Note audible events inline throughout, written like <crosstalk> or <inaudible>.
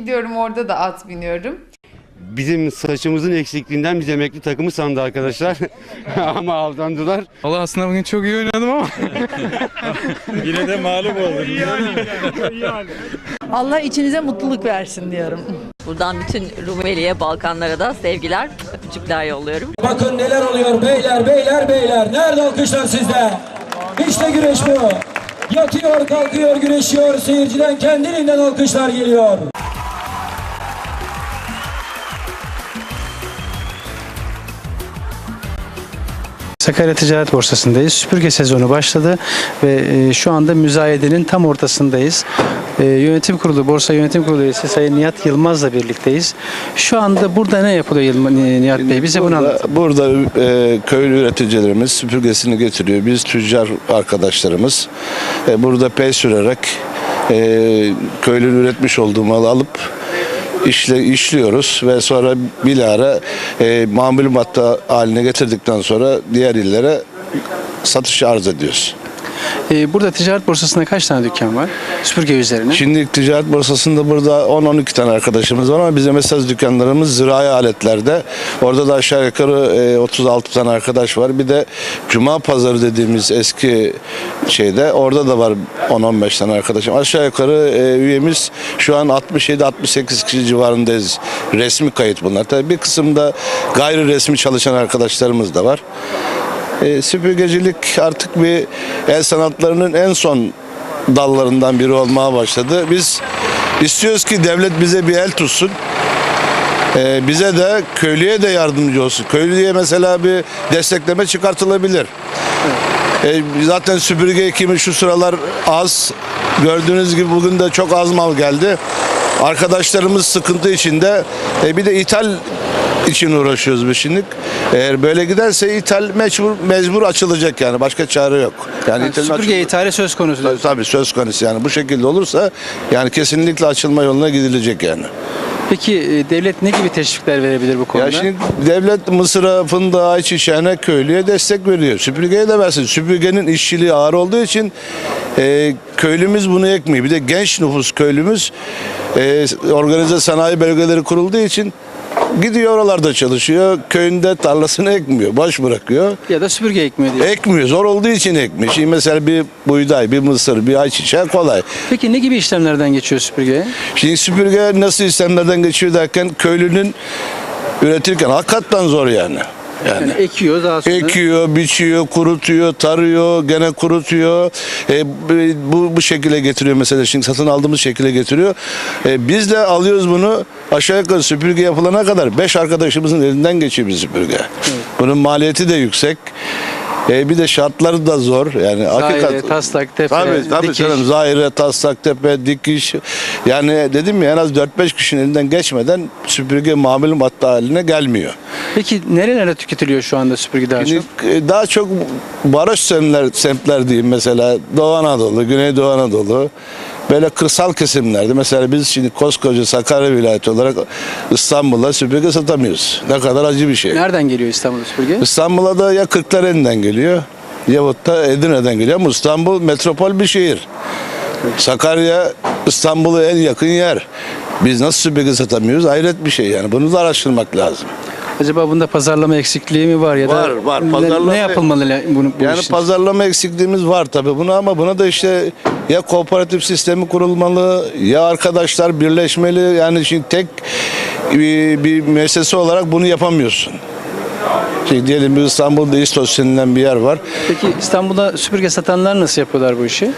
gidiyorum orada da at biniyorum. Bizim saçımızın eksikliğinden biz emekli takımı sandı arkadaşlar. <laughs> Ama aldandılar. Valla aslında bugün çok iyi oynadım ama <laughs> Yine de mağlup olduk. Allah içinize mutluluk versin diyorum. Buradan bütün Rumeli'ye, Balkanlara da sevgiler, öpücükler yolluyorum. Bakın neler oluyor beyler beyler beyler. Nerede alkışlar sizde? İşte güreş bu. Yatıyor kalkıyor güreşiyor. Seyirciden kendiliğinden alkışlar geliyor. Sakarya Ticaret Borsası'ndayız. Süpürge sezonu başladı ve e, şu anda müzayedenin tam ortasındayız. E, Yönetim Kurulu, Borsa Yönetim Kurulu üyesi Sayın Nihat Yılmaz'la birlikteyiz. Şu anda burada ne yapılıyor Nihat Bey? Bize bunu Burada, anlatın. burada e, köylü üreticilerimiz süpürgesini getiriyor. Biz tüccar arkadaşlarımız e, burada pey sürerek e, köylünün üretmiş olduğu malı alıp işle, işliyoruz ve sonra bilahare e, mamul madde haline getirdikten sonra diğer illere satış arz ediyoruz. E, burada Ticaret Borsası'nda kaç tane dükkan var? Süpürge üzerine. Şimdi ticaret borsasında burada 10-12 tane arkadaşımız var ama bizim esas dükkanlarımız zirai aletlerde. Orada da aşağı yukarı e, 36 tane arkadaş var. Bir de Cuma pazarı dediğimiz eski şeyde orada da var 10-15 tane arkadaşım. Aşağı yukarı e, üyemiz şu an 67-68 kişi civarındayız. Resmi kayıt bunlar. Tabii bir kısımda gayri resmi çalışan arkadaşlarımız da var. E, süpürgecilik artık bir el sanatlarının en son dallarından biri olmaya başladı. Biz istiyoruz ki devlet bize bir el tutsun. E, bize de köylüye de yardımcı olsun. Köylüye mesela bir destekleme çıkartılabilir. E, zaten süpürge ekimi şu sıralar az. Gördüğünüz gibi bugün de çok az mal geldi. Arkadaşlarımız sıkıntı içinde. E, bir de ithal için uğraşıyoruz biz şimdi. Eğer böyle giderse ithal mecbur, mecbur açılacak yani. Başka çare yok. Yani, Yani süpürge ithali söz konusu. Tabii, tabii söz konusu yani bu şekilde olursa yani kesinlikle açılma yoluna gidilecek yani. Peki e, devlet ne gibi teşvikler verebilir bu konuda? Ya şimdi devlet mısıra, fındığa, ayçiçeğine, köylüye destek veriyor. Süpürgeye de versin. Süpürgenin işçiliği ağır olduğu için e, köylümüz bunu ekmiyor. Bir de genç nüfus köylümüz e, organize sanayi bölgeleri kurulduğu için gidiyor oralarda çalışıyor. Köyünde tarlasını ekmiyor. Boş bırakıyor. ya da süpürge ekmeği diyor. Ekmiyor. Zor olduğu için ekmiyor. Şimdi mesela bir buğday, bir mısır, bir ayçiçeği kolay. Peki ne gibi işlemlerden geçiyor süpürge? Şimdi süpürge nasıl sistemlerden geçiyor derken köylünün üretirken hakikaten zor yani. Yani, Yani ekiyor daha sonra. ekiyor, biçiyor, kurutuyor, tarıyor, gene kurutuyor. E, bu bu şekilde getiriyor mesela şimdi satın aldığımız şekilde getiriyor. E, biz de alıyoruz bunu aşağı yukarı süpürge yapılana kadar 5 arkadaşımızın elinden geçiyor bir süpürge. Bunun maliyeti de yüksek. E, bir de şartları da zor. Yani Zahire, taslak, tepe, Tabii tabii dikiş. canım. Zahire, taslak, tepe, dikiş. Yani dedim ya en az 4-5 kişinin elinden geçmeden süpürge mamul madde haline gelmiyor. Peki nerelerde tüketiliyor şu anda süpürge daha Şimdi çok? e, daha çok baraj semtler, semtler diyeyim mesela Doğu Anadolu, Güneydoğu Anadolu böyle kırsal kesimlerde mesela biz şimdi koskoca Sakarya vilayeti olarak İstanbul'a süpürge satamıyoruz. Ne kadar acı bir şey. Nereden geliyor İstanbul süpürge? İstanbul'a da ya Kırklareli'nden geliyor yahut da Edirne'den geliyor ama İstanbul metropol bir şehir. Sakarya İstanbul'a en yakın yer. Biz nasıl süpürge satamıyoruz? Hayret bir şey yani. Bunu da araştırmak lazım. Acaba bunda pazarlama eksikliği mi var ya Var, da var. ne- Pazarlama- ne yapılmalı bunu bu Yani için? pazarlama eksikliğimiz var tabii buna ama buna da işte ya kooperatif sistemi kurulmalı ya arkadaşlar birleşmeli. Yani şimdi tek bir, bir müessese olarak bunu yapamıyorsun. Şimdi diyelim bir İstanbul'da İstos denilen bir yer var. Peki İstanbul'da süpürge satanlar nasıl yapıyorlar bu işi?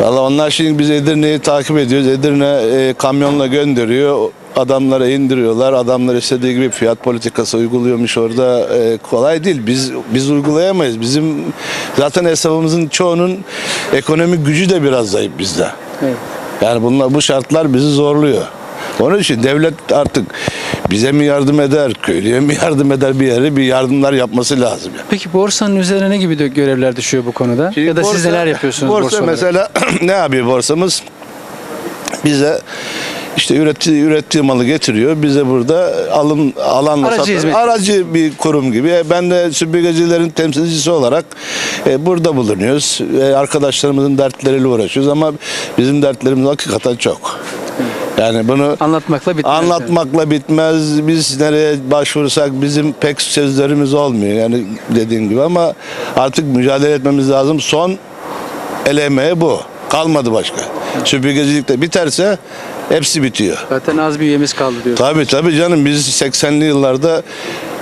Valla onlar şimdi biz Edirne'yi takip ediyoruz. Edirne e, kamyonla gönderiyor. Adamlara indiriyorlar. Adamlar istediği gibi fiyat politikası uyguluyormuş orada. E, kolay değil. Biz biz uygulayamayız. Bizim zaten hesabımızın çoğunun ekonomik gücü de biraz zayıf bizde. Evet. Yani bunlar bu şartlar bizi zorluyor. Onun için devlet artık bize mi yardım eder, köylüye mi yardım eder bir yere bir yardımlar yapması lazım. Yani. Peki borsanın üzerine ne gibi görevler düşüyor bu konuda? Şimdi ya da siz borsa- neler yapıyorsunuz borsa, borsa, mesela <clears throat> ne yapıyor borsamız? Bize işte ürettiği, ürettiği malı getiriyor. Bize burada alım alanla Aracı satan- hizmet. aracı bir kurum gibi. E, Ben de süpürgecilerin temsilcisi olarak e, burada bulunuyoruz. E, arkadaşlarımızın dertleriyle uğraşıyoruz ama bizim dertlerimiz hakikaten çok. Yani bunu Anlatmakla bitmez. Anlatmakla bitmez. Biz nereye başvursak bizim pek sözlerimiz olmuyor. Yani dediğim gibi ama artık mücadele etmemiz lazım. Son eleme bu. Kalmadı başka. Süpürgecilik de biterse hepsi bitiyor. Zaten az bir üyemiz kaldı diyor. Tabii tabii canım biz 80'li yıllarda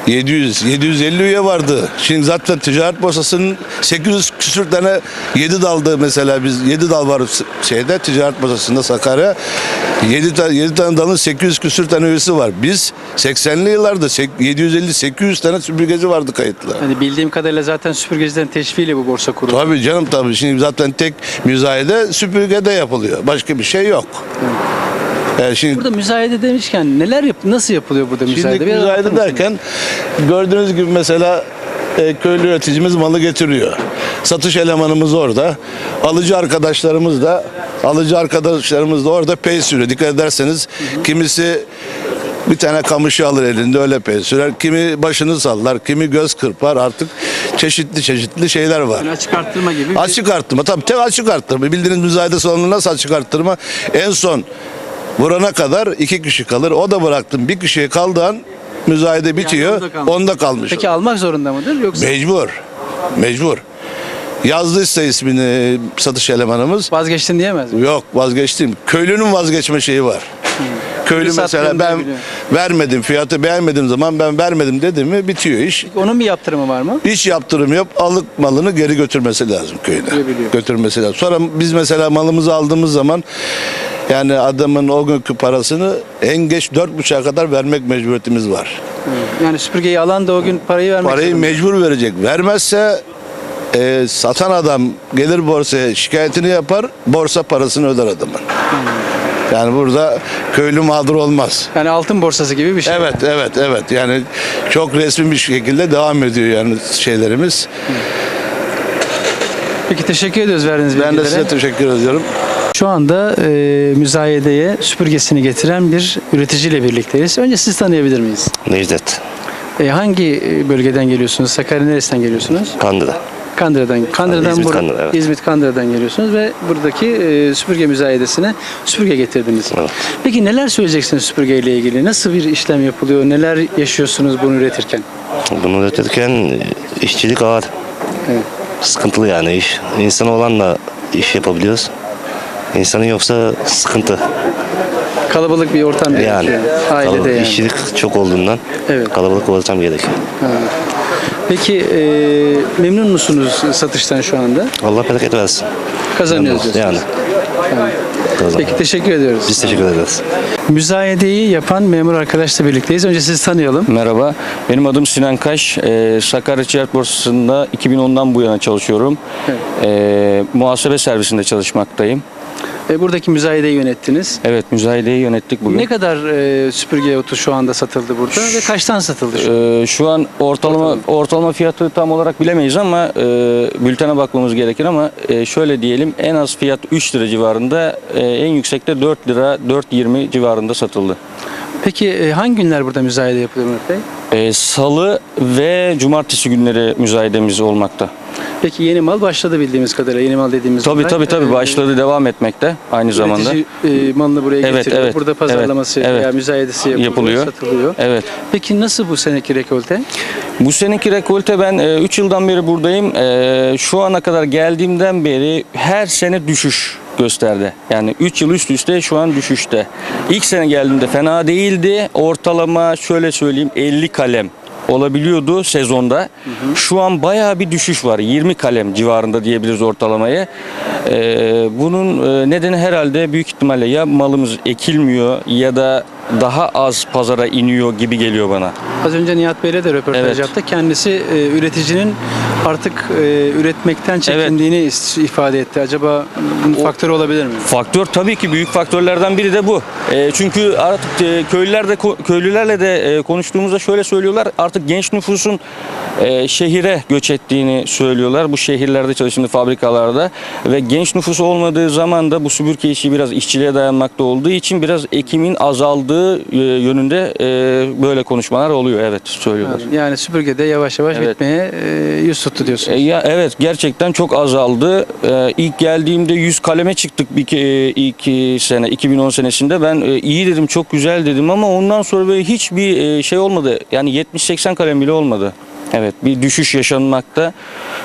700 750 üye vardı. Şimdi zaten ticaret borsasının 800 küsür tane 7 daldı mesela biz 7 dal var şeyde ticaret borsasında Sakarya. 7 tane 7 tane dalın 800 küsür tane üyesi var. Biz 80'li yıllarda 750 800 tane süpürgeci vardı kayıtlı. Hani bildiğim kadarıyla zaten süpürgecilerin teşviğiyle bu borsa kuruldu. Tabii canım tabii. Şimdi zaten tek müzayede süpürgede yapılıyor. Başka bir şey yok. Yani şimdi Burada müzayede demişken neler yap nasıl yapılıyor burada müzayede? Şimdi müzayede derken gördüğünüz gibi mesela e, köylü üreticimiz malı getiriyor. Satış elemanımız orada. Alıcı arkadaşlarımız da alıcı arkadaşlarımız da orada pey sürüyor. Dikkat ederseniz kimisi bir tane kamışı alır elinde öyle pey sürer. Kimi başını sallar, kimi göz kırpar. Artık çeşitli çeşitli şeyler var. Yani açık arttırma gibi. bir- Açık arttırma tabii tek açık arttırma. Bildiğiniz müzayede salonu nasıl açık arttırma? En son vurana kadar iki kişi kalır. O da bıraktım. Bir kişiye kaldığı an müzayede bitiyor. onda kalmış. onda kalmış. Peki almak zorunda mıdır yoksa Mecbur. Mecbur. Yazdıysa ismini satış elemanımız. vazgeçtin diyemez mi? Yok vazgeçtim. Köylünün vazgeçme şeyi var. Köylü mesela sattığını ben biliyor. vermedim fiyatı beğenmediğim zaman ben vermedim dedi mi bitiyor iş. Onun bir yaptırımı var mı? Hiç yaptırım yok. Alıp malını geri götürmesi lazım köyüne. Görebiliyor. Götürmesi lazım. Sonra biz mesela malımızı aldığımız zaman yani adamın o günkü parasını en geç dört buçuğa kadar vermek mecburiyetimiz var. Yani süpürgeyi alan da o gün parayı vermek Parayı zorunda. mecbur verecek. Vermezse e, satan adam gelir borsaya şikayetini yapar, borsa parasını öder adamın. Yani burada köylü mağdur olmaz. Yani altın borsası gibi bir şey. Evet, evet, evet. Yani çok resmi bir şekilde devam ediyor yani şeylerimiz. Peki teşekkür ediyoruz verdiğiniz Ben de bilgilere. size teşekkür ediyorum. Şu anda e, müzayedeye süpürgesini getiren bir üreticiyle birlikteyiz. Önce siz tanıyabilir miyiz? Necdet. E, hangi e, bölgeden geliyorsunuz? Sakarya neresinden geliyorsunuz? Kandıra. Kandıra'dan. Kandıra'dan İzmit bur- Kandıra, evet. İzmit Kandıra'dan geliyorsunuz ve buradaki e, süpürge müzayedesine süpürge getirdiniz. Evet. Peki neler söyleyeceksiniz süpürge ile ilgili? Nasıl bir işlem yapılıyor? Neler yaşıyorsunuz bunu üretirken? Bunu üretirken e, işçilik ağır. Evet. Sıkıntılı yani iş. İnsan olanla iş yapabiliyoruz. İnsanın yoksa sıkıntı. Kalabalık bir ortam Yani gerekiyor. Ailede kalabalık, yani. işçilik çok olduğundan Evet. kalabalık ortam gerekiyor. Peki e, memnun musunuz satıştan şu anda? Allah bereket versin. Kazanıyoruz Yani. diyorsunuz. Kazan. Peki teşekkür ediyoruz. Biz teşekkür ederiz. Müzayedeyi yapan memur arkadaşla birlikteyiz. Önce sizi tanıyalım. Merhaba, benim adım Sinan Kaş. Ee, Sakarya Ticaret Borsası'nda 2010'dan bu yana çalışıyorum. Evet. Ee, muhasebe servisinde çalışmaktayım. E, buradaki müzayedeyi yönettiniz. Evet, müzayedeyi yönettik bugün. Ne kadar e, süpürge otu şu anda satıldı burada ve kaçtan satıldı şu? Ee, şu an ortalama ortalama fiyatı tam olarak bilemeyiz ama e, bültene bakmamız gerekir ama e, şöyle diyelim en az fiyat 3 lira civarında e, en yüksekte 4 lira 4.20 civarında satıldı. Peki e, hangi günler burada müzayede yapılıyor Murat Bey? E, Salı ve cumartesi günleri müzayedemiz olmakta. Peki yeni mal başladı bildiğimiz kadarıyla. Yeni mal dediğimiz Tabii olay, tabii tabii e, başladı devam etmekte aynı zamanda. Üretici e, malını buraya Evet, getiriyor. evet, Burada pazarlaması evet, veya müzayedesi yapılıyor, Yapılıyor. satılıyor. Evet. Peki nasıl bu seneki rekolte? Bu seneki rekolte ben 3 yıldan beri buradayım. E, şu ana kadar geldiğimden beri her sene düşüş gösterdi. Yani 3 yıl üst üste şu an düşüşte. İlk sene geldiğimde fena değildi. Ortalama şöyle söyleyeyim 50 kalem olabiliyordu sezonda. Şu an bayağı bir düşüş var. 20 kalem civarında diyebiliriz ortalamaya. Ee, bunun e, nedeni herhalde büyük ihtimalle ya malımız ekilmiyor ya da daha az pazara iniyor gibi geliyor bana. Az önce Nihat Bey'le de röportaj Evet. yaptık. Kendisi e, üreticinin artık e, üretmekten çekindiğini is- ifade etti. Acaba bunun faktörü olabilir mi? Faktör tabii ki büyük faktörlerden biri de bu. E, çünkü artık e, köylüler de köylülerle de e, konuştuğumuzda şöyle söylüyorlar. Artık genç nüfusun e, şehire göç ettiğini söylüyorlar. Bu şehirlerde çalışan fabrikalarda ve genç nüfusu olmadığı zaman da bu süpürge işi biraz işçiliğe dayanmakta olduğu için biraz ekimin azaldığı e, yönünde e, böyle konuşmalar oluyor. Evet söylüyorlar. Yani süpürgede yavaş yavaş Evet. bitmeye e, yüz tuttu diyorsunuz. E, ya evet gerçekten çok azaldı. E, ilk geldiğimde 100 kaleme çıktık bir e, ilk e, sene 2010 senesinde. Ben e, iyi dedim, çok güzel dedim ama ondan sonra böyle hiçbir e, şey olmadı. Yani 70-80 kalem bile olmadı. Evet bir düşüş yaşanmakta.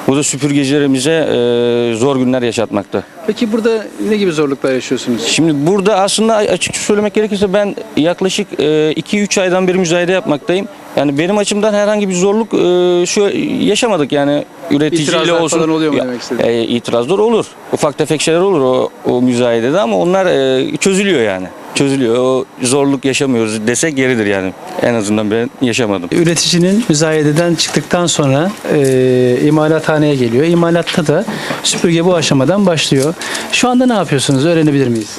Bu da süpürgecilerimize e, zor günler yaşatmakta. Peki burada ne gibi zorluklar yaşıyorsunuz? Şimdi burada aslında açıkça söylemek gerekirse ben yaklaşık 2-3 aydan beri müzayede yapmaktayım. Yani benim açımdan herhangi bir zorluk e, şu yaşamadık yani üreticiyle İtirazlar olsun. falan oluyor mu Ya, demek istedim? e, itirazlar olur. Ufak tefek şeyler olur o, o müzayedede ama onlar e, çözülüyor yani. Çözülüyor. O zorluk yaşamıyoruz desek yeridir yani. En azından ben yaşamadım. Üreticinin müzayededen çıktıktan sonra e, imalathaneye geliyor. İmalatta da süpürge bu aşamadan başlıyor. Şu anda ne yapıyorsunuz? Öğrenebilir miyiz?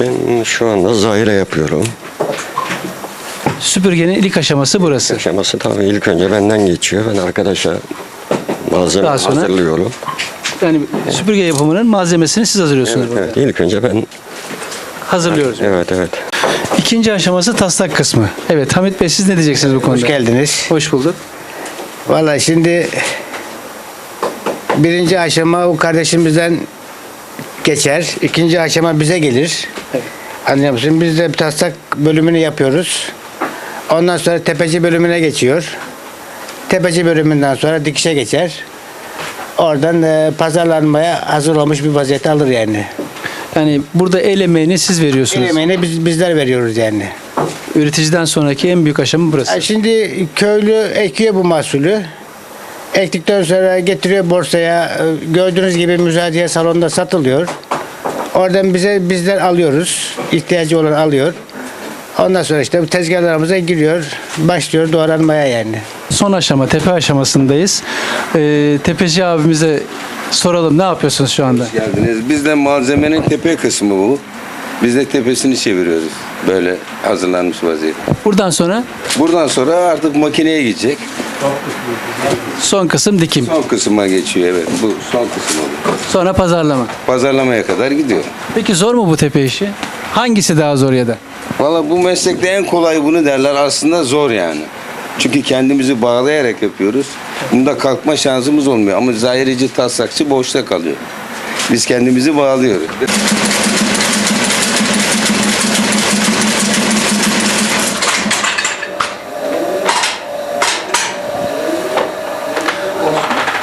Ben şu anda zahire yapıyorum. Süpürgenin ilk aşaması burası. Aşaması tabii ilk önce benden geçiyor. Ben arkadaşa malzeme Daha sonra? hazırlıyorum. Yani süpürge yapımının malzemesini siz hazırlıyorsunuz Evet, burada. evet. İlk önce ben Hazırlıyoruz. evet evet. İkinci aşaması taslak kısmı. Evet Hamit Bey siz ne diyeceksiniz bu konuda? Hoş geldiniz. Hoş bulduk. Valla şimdi birinci aşama o kardeşimizden geçer. İkinci aşama bize gelir. Anlıyor musun? Biz de taslak bölümünü yapıyoruz. Ondan sonra tepeci bölümüne geçiyor. Tepeci bölümünden sonra dikişe geçer. Oradan e, pazarlanmaya hazır olmuş bir vaziyete alır yani. Yani burada el emeğini siz veriyorsunuz. El emeğini biz, bizler veriyoruz yani. Üreticiden sonraki en büyük aşama burası. Ha, Şimdi köylü ekiyor bu mahsulü. Ektikten sonra getiriyor borsaya. e, Gördüğünüz gibi müzayede salonda satılıyor. Oradan bize bizler alıyoruz. İhtiyacı olan alıyor. Ondan sonra işte bu tezgahlarımıza giriyor. Başlıyor doğranmaya yani. Son aşama tepe aşamasındayız. Ee, tepeci abimize soralım ne yapıyorsunuz şu anda? geldiniz. Bizde malzemenin tepe kısmı bu. Biz de tepesini çeviriyoruz. Böyle hazırlanmış vaziyette. Buradan sonra Buradan sonra artık makineye gidecek. son kısım dikim. Son kısma geçiyor evet. Bu son kısım oluyor. Sonra pazarlama. Pazarlamaya kadar gidiyor. Peki zor mu bu tepe işi? Hangisi daha zor ya da? Valla bu meslekte en kolay bunu derler aslında zor yani. Çünkü kendimizi bağlayarak yapıyoruz. Bunda kalkma şansımız olmuyor ama zahirici taslakçı boşta kalıyor. Biz kendimizi bağlıyoruz.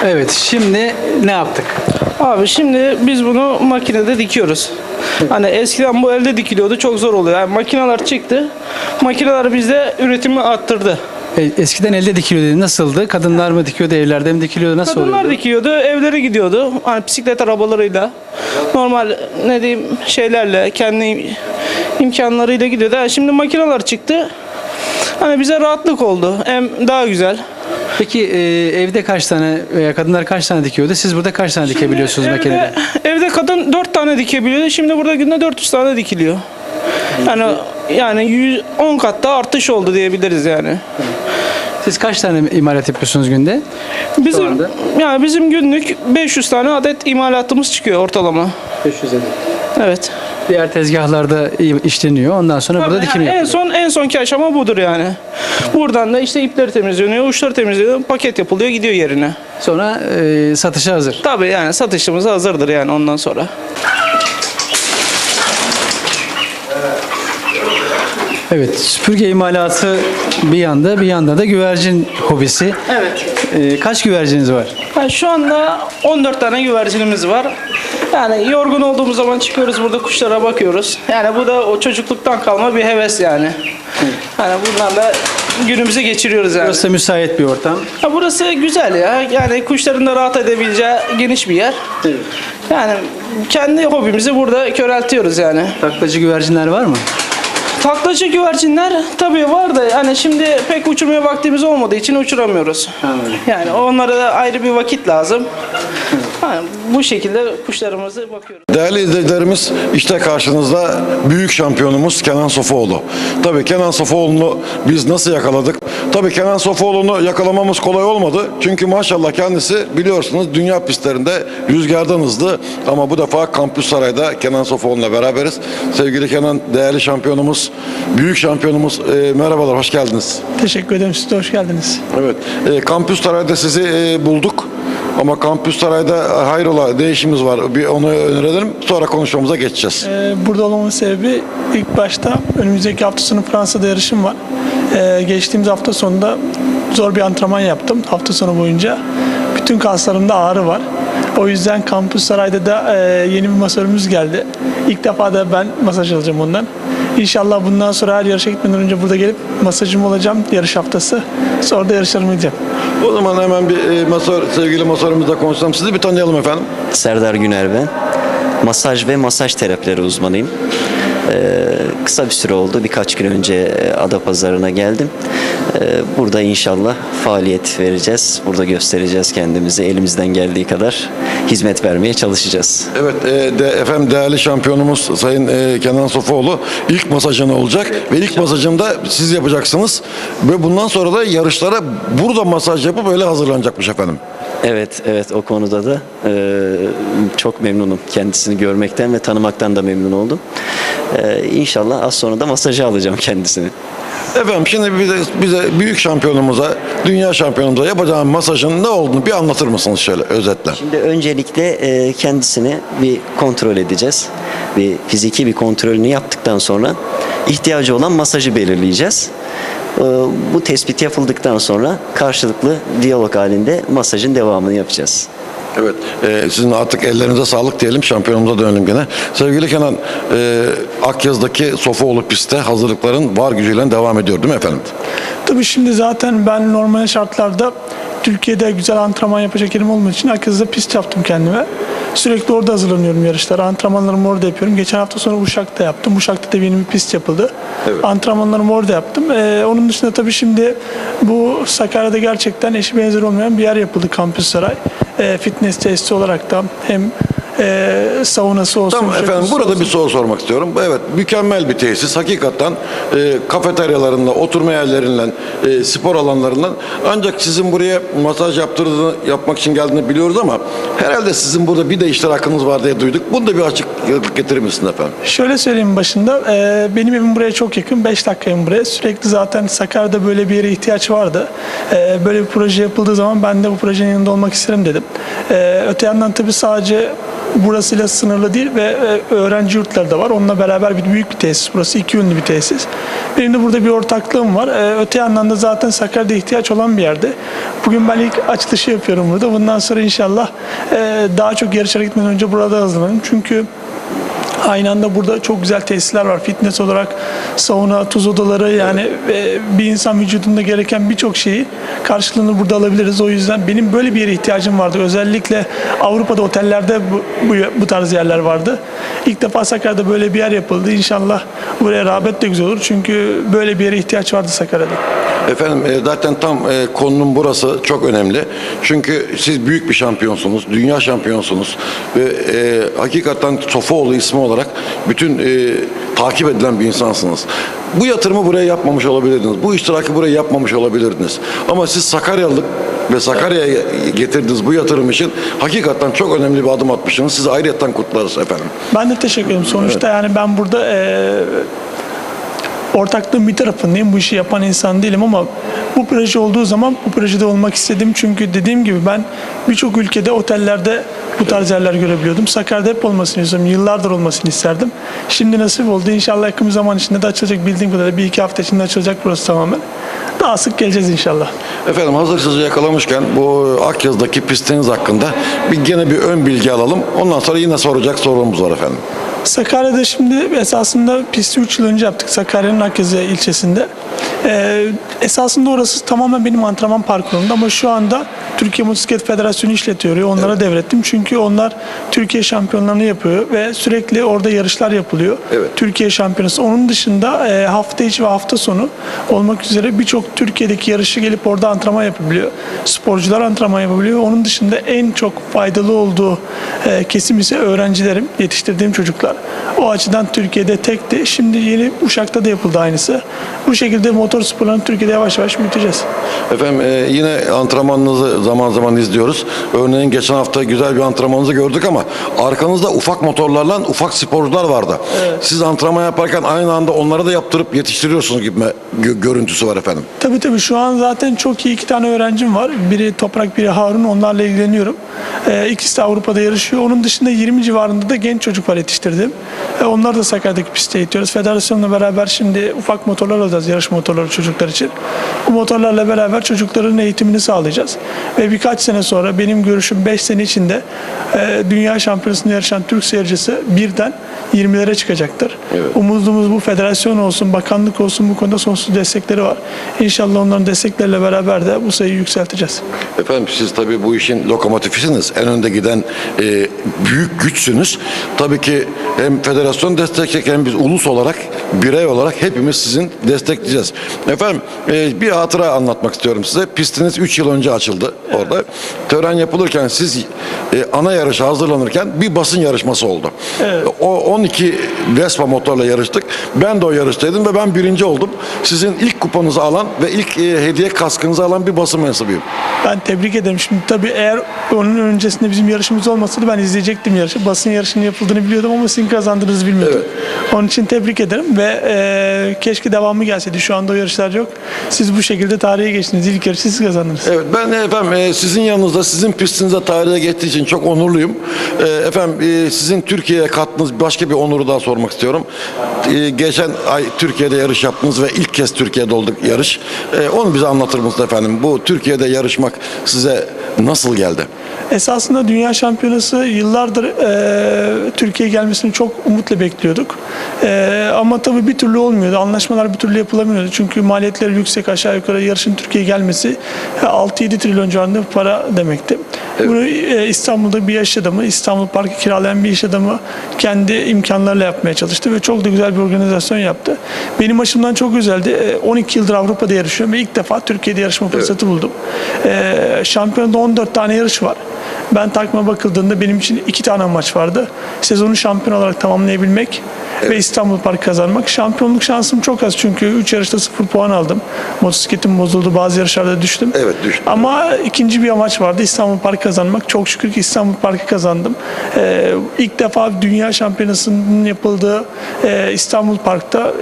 Evet şimdi ne yaptık? Abi şimdi biz bunu makinede dikiyoruz. Hani eskiden bu elde dikiliyordu çok zor oluyor. Yani makineler çıktı. Makineler bizde üretimi arttırdı. E, eskiden elde dikiliyordu. Nasıldı? Kadınlar mı dikiyordu, evlerde mi dikiliyordu? Nasıl Kadınlar oluyordu? dikiyordu, evlere gidiyordu. Hani bisiklet arabalarıyla, normal ne diyeyim şeylerle, kendi imkanlarıyla gidiyordu. Yani şimdi makineler çıktı. Hani bize rahatlık oldu. Hem daha güzel. Peki e, evde kaç tane veya kadınlar kaç tane dikiyordu? Siz burada kaç tane dikebiliyorsunuz evde, makinede? Evde kadın 4 tane dikebiliyordu. Şimdi burada günde 400 tane dikiliyor. Yani yani 110 kat da artış oldu diyebiliriz yani. Siz kaç tane imalat yapıyorsunuz günde? Bizim anda? yani bizim günlük 500 tane adet imalatımız çıkıyor ortalama. 500 adet. Evet. Diğer tezgahlarda işleniyor. Ondan sonra burada Tabii dikim yani en yapılıyor. son en sonki aşama budur yani. Buradan da işte ipleri temizleniyor, uçları temizleniyor, paket yapılıyor, gidiyor yerine. Sonra e, satışa hazır. Tabii yani satışımız hazırdır yani ondan sonra. Evet, süpürge imalatı bir yanda, bir yanda da güvercin hobisi. Evet. E, kaç güverciniz var? Yani şu anda 14 tane güvercinimiz var. Yani yorgun olduğumuz zaman çıkıyoruz burada kuşlara bakıyoruz. Yani bu da o çocukluktan kalma bir heves yani. Yani bunlarla günümüzü geçiriyoruz yani. Burası müsait bir ortam. Ya burası güzel ya. Yani kuşların da rahat edebileceği geniş bir yer. Yani kendi hobimizi burada köreltiyoruz yani. Taklacı güvercinler var mı? Taklacı güvercinler tabii var da yani şimdi pek uçurmaya vaktimiz olmadığı için uçuramıyoruz. Yani onlara da ayrı bir vakit lazım. Yani bu şekilde kuşlarımızı bakıyoruz. Değerli izleyicilerimiz işte karşınızda büyük şampiyonumuz Kenan Sofuoğlu. Tabii Kenan Sofuoğlu'nu biz nasıl yakaladık? Tabii Kenan Sofuoğlu'nu yakalamamız kolay olmadı. Çünkü maşallah kendisi biliyorsunuz dünya pistlerinde rüzgardan hızlı ama bu defa Kampüs Saray'da Kenan Sofuoğlu'na beraberiz. Sevgili Kenan değerli şampiyonumuz, büyük şampiyonumuz e, merhabalar hoş geldiniz. Teşekkür ederim. Siz de hoş geldiniz. Evet e, Kampüs Saray'da sizi e, bulduk. Ama Kampüs Saray'da hayrola değişimiz var. Bir onu önerelim. Sonra konuşmamıza geçeceğiz. Ee, burada olmamın sebebi ilk başta önümüzdeki hafta sonu Fransa'da yarışım var. Ee, geçtiğimiz hafta sonunda zor bir antrenman yaptım hafta sonu boyunca. Bütün kaslarımda ağrı var. O yüzden Kampüs Saray'da da e, yeni bir masörümüz geldi. İlk defa da ben masaj alacağım ondan. İnşallah bundan sonra her yarışa gitmeden önce burada gelip masajım olacağım yarış haftası. Sonra da yarışlarımı gideceğim. O zaman hemen bir e, masör, sevgili masörümüzle konuşalım. Sizi bir tanıyalım efendim. Serdar Güner ben. Masaj ve masaj terapileri uzmanıyım. Ee, kısa bir süre oldu. Birkaç gün önce e, Adapazarı'na geldim. Ee, burada inşallah faaliyet vereceğiz. Burada göstereceğiz kendimizi. Elimizden geldiği kadar hizmet vermeye çalışacağız. Evet, e, de, efendim değerli şampiyonumuz Sayın e, Kenan Sofuoğlu ilk masajını olacak ve ilk masajını da siz yapacaksınız. Ve bundan sonra da yarışlara burada masaj yapıp öyle hazırlanacakmış efendim. Evet, evet o konuda da e, çok memnunum. Kendisini görmekten ve tanımaktan da memnun oldum. E, inşallah az sonra da masajı alacağım kendisini. Efendim şimdi bize, bize büyük şampiyonumuza, dünya şampiyonumuza yapacağım masajın ne olduğunu bir anlatır mısınız şöyle özetle? Şimdi öncelikle e, kendisini bir kontrol edeceğiz. Bir fiziki bir kontrolünü yaptıktan sonra ihtiyacı olan masajı belirleyeceğiz. E, Bu tespit yapıldıktan sonra karşılıklı diyalog halinde masajın devamını yapacağız. Evet, e, sizin artık ellerinize sağlık diyelim. Şampiyonumuza dönelim gene. Sevgili Kenan, e, Akyaz'daki Sofuoğlu pistte hazırlıkların var gücüyle devam ediyor değil mi efendim? Tabii şimdi zaten ben normal şartlarda Türkiye'de güzel antrenman yapacak yerim olmadığı için herkese pist yaptım kendime. Sürekli orada hazırlanıyorum yarışlara. Antrenmanlarımı orada yapıyorum. Geçen hafta sonra Uşak'ta yaptım. Uşak'ta da yeni bir pist yapıldı. Antrenmanlarımı orada yaptım. Ee, onun dışında tabii şimdi bu Sakarya'da gerçekten eşi benzeri olmayan bir yer yapıldı Kampüs Saray. Ee, fitness tesisi olarak da hem e, saunası olsun. Tamam efendim jacuzzi burada olsun. bir soru sormak istiyorum. Evet mükemmel bir tesis. Hakikaten e, kafeteryalarında, oturma yerlerinden, e, spor alanlarından. Ancak sizin buraya masaj yaptırdığını, yapmak için geldiğini biliyoruz ama herhalde sizin burada bir de iştirakınız var diye duyduk. Bunu da bir açıklık getirir misin efendim? Şöyle söyleyeyim başında, e, benim evim buraya çok yakın, 5 dakikayım buraya. Sürekli zaten Sakarya'da böyle bir yere ihtiyaç vardı. E, böyle bir proje yapıldığı zaman ben de bu projenin yanında olmak isterim dedim. E, öte yandan tabii sadece burasıyla sınırlı değil ve e, öğrenci yurtları da var. Onunla beraber bir büyük bir tesis burası, iki yönlü bir tesis. Benim de burada bir ortaklığım var. E, öte yandan da zaten Sakarya'da ihtiyaç olan bir yerde. Bugün ben ilk açılışı yapıyorum burada. Bundan sonra inşallah e, daha çok yarışlara gitmeden önce burada hazırlanırım. Çünkü Aynı anda burada çok güzel tesisler var. Fitness olarak sauna, tuz odaları yani e, bir insan vücudunda gereken birçok şeyi karşılığını burada alabiliriz. O yüzden benim böyle bir yere ihtiyacım vardı. Özellikle Avrupa'da otellerde bu, bu, bu tarz yerler vardı. İlk defa Sakarya'da böyle bir yer yapıldı. İnşallah buraya rağbet de güzel olur. Çünkü böyle bir yere ihtiyaç vardı Sakarya'da. Efendim e, zaten tam e, konunun burası çok önemli. Çünkü siz büyük bir şampiyonsunuz, dünya şampiyonsunuz ve e, hakikaten Sofuoğlu ismi olarak bütün e, takip edilen bir insansınız. Bu yatırımı buraya yapmamış olabilirdiniz. Bu iştiraki buraya yapmamış olabilirdiniz. Ama siz Sakaryalık ve Sakarya'ya getirdiğiniz bu yatırım için hakikaten çok önemli bir adım atmışsınız. Sizi ayrıyetten kutlarız efendim. Ben de teşekkür ederim. Sonuçta yani ben burada e, ortaklığın bir tarafındayım. Bu işi yapan insan değilim ama bu proje olduğu zaman bu projede olmak istedim. Çünkü dediğim gibi ben birçok ülkede otellerde bu tarz yerler görebiliyordum. Sakarya'da hep olmasını istiyorum. Yıllardır olmasını isterdim. Şimdi nasip oldu. İnşallah yakın bir zaman içinde de açılacak. Bildiğim kadarıyla bir iki hafta içinde açılacak burası tamamen. Daha sık geleceğiz inşallah. Efendim hazır yakalamışken bu Akyaz'daki pistiniz hakkında bir gene bir ön bilgi alalım. Ondan sonra yine soracak sorumuz var efendim. Sakarya'da şimdi esasında pisti 3 yıl önce yaptık Sakarya'nın Akyazı ilçesinde. Ee, esasında orası tamamen benim antrenman parkurumda ama şu anda Türkiye Motosiklet Federasyonu işletiyor. Onlara devrettim. Çünkü onlar Türkiye şampiyonlarını yapıyor ve sürekli orada yarışlar yapılıyor. Türkiye şampiyonası. Onun dışında e, hafta içi ve hafta sonu olmak üzere birçok Türkiye'deki yarışı gelip orada antrenman yapabiliyor. Sporcular antrenman yapabiliyor. Onun dışında en çok faydalı olduğu e, kesim ise öğrencilerim, yetiştirdiğim çocuklar. O açıdan Türkiye'de tekti. Şimdi yeni Uşak'ta da yapıldı aynısı. Bu şekilde motor sporlarını Türkiye'de yavaş yavaş büyüteceğiz. Efendim e, yine antrenmanınızı zaman zaman izliyoruz. Örneğin geçen hafta güzel bir antrenmanınızı gördük ama arkanızda ufak motorlarla ufak sporcular vardı. Siz antrenman yaparken aynı anda onları da yaptırıp yetiştiriyorsunuz gibi gö- görüntüsü var efendim. Tabii tabii şu an zaten çok iyi iki tane öğrencim var. Biri Toprak, biri Harun. Onlarla ilgileniyorum. Ee, ikisi de Avrupa'da yarışıyor. Onun dışında 20 civarında da genç çocuk var yetiştirdim. Ee, onları da Sakarya'daki pistte eğitiyoruz. Federasyonla beraber şimdi ufak motorlar alacağız. Yarış motorları çocuklar için. Bu motorlarla beraber çocukların eğitimini sağlayacağız. Ve birkaç sene sonra benim görüşüm 5 sene içinde e, dünya şampiyonasında yarışan Türk seyircisi birden 20'lere çıkacaktır. Umudumuz bu federasyon olsun, bakanlık olsun bu konuda sonsuz destekleri var. İnşallah onların destekleriyle beraber de bu sayıyı yükselteceğiz. Efendim siz tabii bu işin lokomotifisiniz. En önde giden e, büyük güçsünüz. Tabii ki hem federasyon destekleyecek hem biz ulus olarak, birey olarak hepimiz sizin destekleyeceğiz. Efendim e, bir hatıra anlatmak istiyorum size. Pistiniz 3 yıl önce açıldı orada. Tören yapılırken siz e, ana yarışa hazırlanırken bir basın yarışması oldu. O 12 Vespa motorla yarıştık. Ben de o yarıştaydım ve ben birinci oldum. Sizin ilk kupanızı alan ve ilk e, hediye kaskınızı alan bir basın mensubuyum. Ben tebrik ederim. Şimdi tabii eğer onun öncesinde bizim yarışımız olmasaydı ben izleyecektim yarışı. Basın yarışının yapıldığını biliyordum ama sizin kazandığınızı bilmiyordum. Onun için tebrik ederim ve e, keşke devamı gelseydi. Şu anda o yarışlar yok. Siz bu şekilde tarihe geçtiniz. İlk yarışı siz kazandınız. Evet ben efendim e, sizin yanınızda sizin pistinizde tarihe geçtiği için çok onurluyum. E, efendim e, sizin Türkiye'ye kattığınız başka bir onuru daha sormak istiyorum. E, geçen ay Türkiye'de yarış yaptınız ve ilk kez Türkiye'de olduk yarış. E, onu bize anlatır mısınız efendim? Bu Türkiye'de yarışmak size nasıl geldi? Esasında Dünya Şampiyonası yıllardır e, Türkiye'ye gelmesini çok umutla bekliyorduk. E, ama tabii bir türlü olmuyordu. Anlaşmalar bir türlü yapılamıyordu. Çünkü maliyetleri yüksek aşağı yukarı yarışın Türkiye'ye gelmesi e, 6-7 trilyon civarında para demekti. Bunu e, İstanbul'da bir iş adamı, İstanbul Parkı kiralayan bir iş adamı kendi imkanlarıyla yapmaya çalıştı ve çok da güzel bir organizasyon yaptı. Benim açımdan çok güzeldi. E, 12 yıldır Avrupa'da yarışıyorum ve ilk defa Türkiye'de yarışma fırsatı buldum. E, şampiyonada 14 tane yarış var. Ben takma bakıldığında benim için iki tane maç vardı. Sezonu şampiyon olarak tamamlayabilmek ve İstanbul Park kazanmak. Şampiyonluk şansım çok az çünkü 3 yarışta 0 puan aldım. Motosikletim bozuldu. Bazı yarışlarda düştüm. Evet düştüm. Ama ikinci bir amaç vardı. İstanbul Park kazanmak. Çok şükür ki İstanbul Park'ı kazandım. Ee, ilk defa Dünya Şampiyonası'nın yapıldığı e, İstanbul Park'ta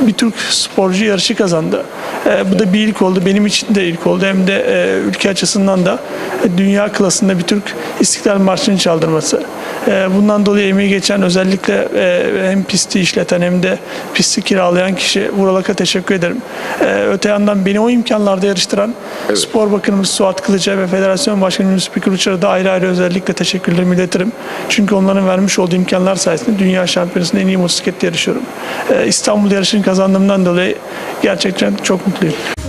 bir Türk sporcu yarışı kazandı. Ee, bu da bir ilk oldu. Benim için de ilk oldu. Hem de e, ülke açısından da e, dünya klasında bir Türk İstiklal Marşı'nı çaldırması. E, bundan dolayı emeği geçen özellikle e, hem pisti işleten hem de pisti kiralayan kişi Vuralak'a teşekkür ederim. E, öte yandan beni o imkanlarda yarıştıran Spor Bakanımız Suat Kılıç'a ve Federasyon Başkanımız Fikri Uçar'a da ayrı ayrı özellikle teşekkürlerimi iletirim. Çünkü onların vermiş olduğu imkanlar sayesinde Dünya Şampiyonası'nda en iyi motosiklette yarışıyorum. E, İstanbul yarışını kazandığımdan dolayı gerçekten çok mutluyum. 对。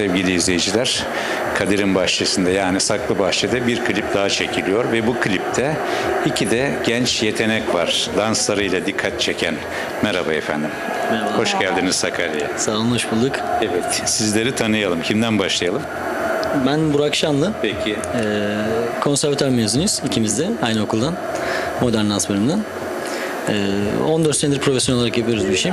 Sevgili izleyiciler, Kadir'in bahçesinde yani Saklı Bahçe'de bir klip daha çekiliyor ve bu klipte iki de genç yetenek var. Danslarıyla dikkat çeken. Merhaba efendim. Merhaba. Hoş geldiniz Sakarya'ya. Sağ olun, hoş bulduk. Evet, sizleri tanıyalım. Kimden başlayalım? Ben Burak Şanlı. Peki. Ee, konservatuar mezunuyuz ikimiz de aynı okuldan. Modern dans bölümünden. Ee, 14 senedir profesyonel olarak yapıyoruz bu işi.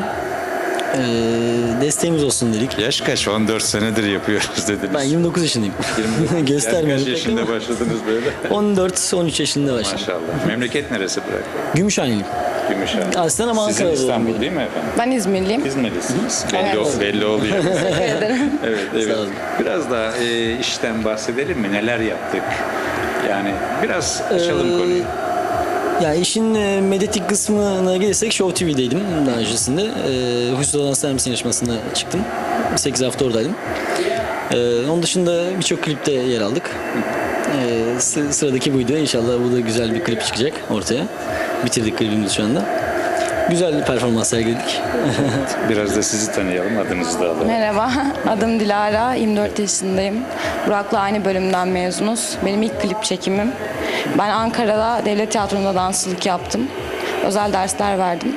Ee, desteğimiz olsun dedik. Yaş kaç? 14 senedir yapıyoruz dediniz. Ben 29 yaşındayım. <laughs> Göstermiyorum. Kaç yaşında başladınız böyle? 14-13 yaşında başladım. Maşallah. Memleket neresi Burak? Gümüşhaneliyim. Gümüşhane. Aslen ama Sizin Ankara'da İstanbul değil mi efendim? Ben İzmirliyim. İzmirlisiniz. Belli, Evet. belli oluyor. <laughs> Teşekkür ederim. evet, evet. Biraz da e, işten bahsedelim mi? Neler yaptık? Yani biraz açalım Ee, konuyu. Ya işin e, medyatik kısmına gelirsek Show TV'deydim daha öncesinde. E, Huysuz Olan Servis yarışmasına çıktım. 8 hafta oradaydım. E, onun dışında birçok klipte yer aldık. E, sı- sıradaki buydu. İnşallah bu da güzel bir klip çıkacak ortaya. Bitirdik klibimizi şu anda. Güzel bir performans sergiledik. <laughs> Biraz da sizi tanıyalım, adınızı da alalım. Merhaba, <laughs> adım Dilara, 24 yaşındayım. Burak'la aynı bölümden mezunuz. Benim ilk klip çekimim. Ben Ankara'da Devlet Tiyatrosu'nda dansçılık yaptım. Özel dersler verdim.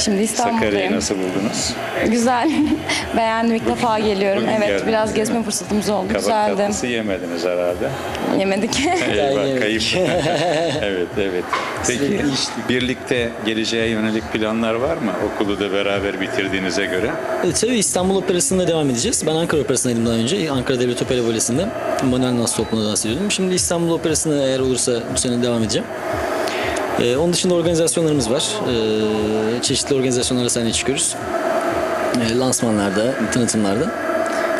Şimdi Sakarya'yı İstanbul'dayım. nasıl buldunuz? Güzel, <laughs> beğendim. İlk defa geliyorum. bugün evet, geldiniz, biraz gezme fırsatımız oldu. Kabak Güzeldi. tatlısı yemediniz herhalde. Yemedik. <laughs> Eyvah, kayıp. <laughs> evet, evet. Peki, birlikte geleceğe yönelik planlar var mı? Okulu da beraber bitirdiğinize göre. E, tabii İstanbul Operası'nda devam edeceğiz. Ben Ankara Operası'ndaydım daha önce. Ankara Devlet Opera Balesi'nde. Manuel Nas toplumunda dans ediyordum. Şimdi İstanbul Operası'na eğer olursa bu sene devam edeceğim. E, onun dışında organizasyonlarımız var. E, çeşitli organizasyonlara sahneye çıkıyoruz. E, lansmanlarda, tanıtımlarda.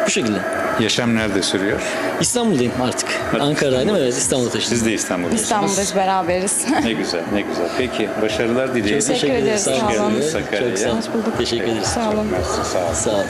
Bu şekilde. Yaşam nerede sürüyor? İstanbul'dayım artık. Ankara'daydım evet İstanbul'a taşındım. Siz de İstanbul'dasınız. İstanbul'dayız beraberiz. <laughs> Ne güzel, ne güzel. Peki, başarılar dileyelim. Çok teşekkür ederiz. Hoş Sağ olun. Çok sağ olun. Teşekkür ederiz. Sağ olun. Mersi, sağ olun. Sağ olun.